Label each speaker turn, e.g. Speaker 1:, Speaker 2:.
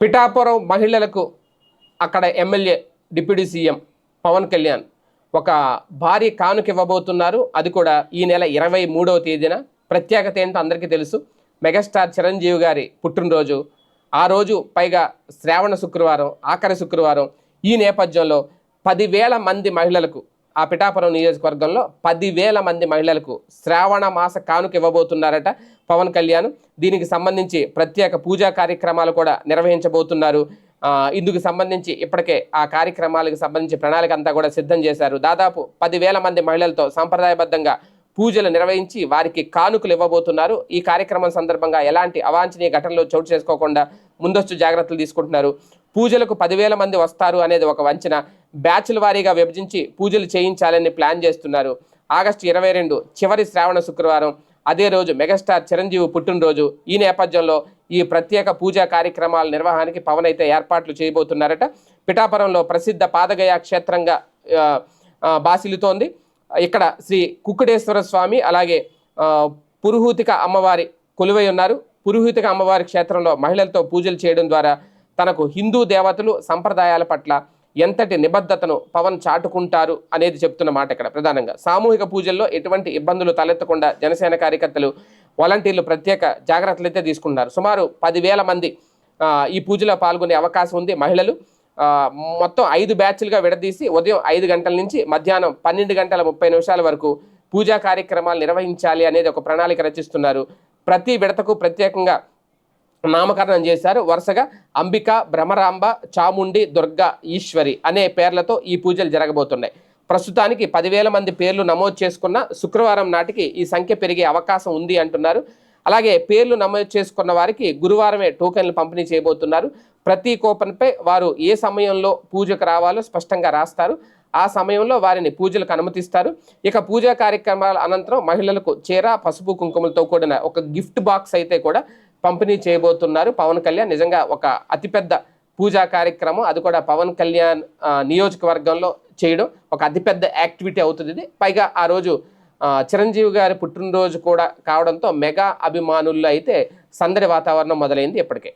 Speaker 1: పిఠాపురం మహిళలకు అక్కడ MLA deputy CM Pawan Kalyan ఒక భారీ కానుక ఇవ్వబోతున్నారు. అది కూడా ఈ నెల ఇరవై మూడవ తేదీన. ప్రత్యేకత ఏంటో అందరికీ తెలుసు. మెగాస్టార్ చిరంజీవి గారి పుట్టినరోజు. ఆ రోజు పైగా శ్రావణ శుక్రవారం ఆఖరి శుక్రవారం ఈ నేపథ్యంలో పదివేల మంది మహిళలకు ఆ పిఠాపురం నియోజకవర్గంలో పదివేల మంది మహిళలకు శ్రావణ మాస కానుక ఇవ్వబోతున్నారట పవన్ కళ్యాణ్. దీనికి సంబంధించి ప్రత్యేక పూజా కార్యక్రమాలు కూడా నిర్వహించబోతున్నారు. ఇందుకు సంబంధించి ఇప్పటికే ఆ కార్యక్రమాలకు సంబంధించి ప్రణాళిక అంతా కూడా సిద్ధం చేశారు. దాదాపు పదివేల మంది మహిళలతో సాంప్రదాయబద్ధంగా పూజలు నిర్వహించి వారికి కానుకలు ఇవ్వబోతున్నారు. ఈ కార్యక్రమం సందర్భంగా ఎలాంటి అవాంఛనీయ ఘటనలు చోటు చేసుకోకుండా ముందస్తు జాగ్రత్తలు తీసుకుంటున్నారు. పూజలకు పదివేల మంది వస్తారు అనేది ఒక వంచన. బ్యాచ్ల వారీగా విభజించి పూజలు చేయించాలని ప్లాన్ చేస్తున్నారు. ఆగస్టు ఇరవై రెండు చివరి శ్రావణ శుక్రవారం. అదే రోజు మెగాస్టార్ చిరంజీవి పుట్టినరోజు. ఈ నేపథ్యంలో ఈ ప్రత్యేక పూజా కార్యక్రమాల నిర్వహణకి పవన్ అయితే ఏర్పాట్లు చేయబోతున్నారట. పిఠాపురంలో ప్రసిద్ధ పాదగయ క్షేత్రంగా బాసిలుతోంది బాసిల్లుతోంది. ఇక్కడ శ్రీ కుక్కుడేశ్వర స్వామి అలాగే పురుహూతిక అమ్మవారి కొలువై ఉన్నారు. పురుహూతిక అమ్మవారి క్షేత్రంలో మహిళలతో పూజలు చేయడం ద్వారా తనకు హిందూ దేవతలు సంప్రదాయాల పట్ల ఎంతటి నిబద్ధతను పవన్ చాటుకుంటారు అనేది చెప్తున్న మాట ఇక్కడ ప్రధానంగా. సామూహిక పూజల్లో ఎటువంటి ఇబ్బందులు తలెత్తకుండా జనసేన కార్యకర్తలు వాలంటీర్లు ప్రత్యేక జాగ్రత్తలు అయితే తీసుకుంటున్నారు. సుమారు పదివేల మంది ఈ పూజలో పాల్గొనే అవకాశం ఉంది మహిళలు. మొత్తం ఐదు బ్యాచ్లుగా విడదీసి ఉదయం ఐదు గంటల నుంచి మధ్యాహ్నం పన్నెండు గంటల ముప్పై నిమిషాల వరకు పూజా కార్యక్రమాలు నిర్వహించాలి అనేది ఒక ప్రణాళిక రచిస్తున్నారు. ప్రతి విడతకు ప్రత్యేకంగా నామకరణం చేశారు. వరుసగా అంబిక భ్రమరాంబ చాముండి దుర్గా ఈశ్వరి అనే పేర్లతో ఈ పూజలు జరగబోతున్నాయి. ప్రస్తుతానికి పదివేల మంది పేర్లు నమోదు చేసుకున్న శుక్రవారం నాటికి ఈ సంఖ్య పెరిగే అవకాశం ఉంది అంటున్నారు. అలాగే పేర్లు నమోదు చేసుకున్న వారికి గురువారమే టోకెన్లు పంపిణీ చేయబోతున్నారు. ప్రతి కూపన్పై వారు ఏ సమయంలో పూజకు రావాలో స్పష్టంగా రాస్తారు. ఆ సమయంలో వారిని పూజలకు అనుమతిస్తారు. ఇక పూజా కార్యక్రమాల అనంతరం మహిళలకు చీర పసుపు కుంకుమలతో కూడిన ఒక గిఫ్ట్ బాక్స్ అయితే కూడా పంపిణీ చేయబోతున్నారు. పవన్ కళ్యాణ్ నిజంగా ఒక అతిపెద్ద పూజా కార్యక్రమం. అది కూడా పవన్ కళ్యాణ్ నియోజకవర్గంలో చేయడం ఒక అతిపెద్ద యాక్టివిటీ అవుతుంది ఇది. పైగా ఆ రోజు చిరంజీవి గారి పుట్టినరోజు కూడా కావడంతో మెగా అభిమానుల్లో అయితే సందడి వాతావరణం మొదలైంది ఇప్పటికే.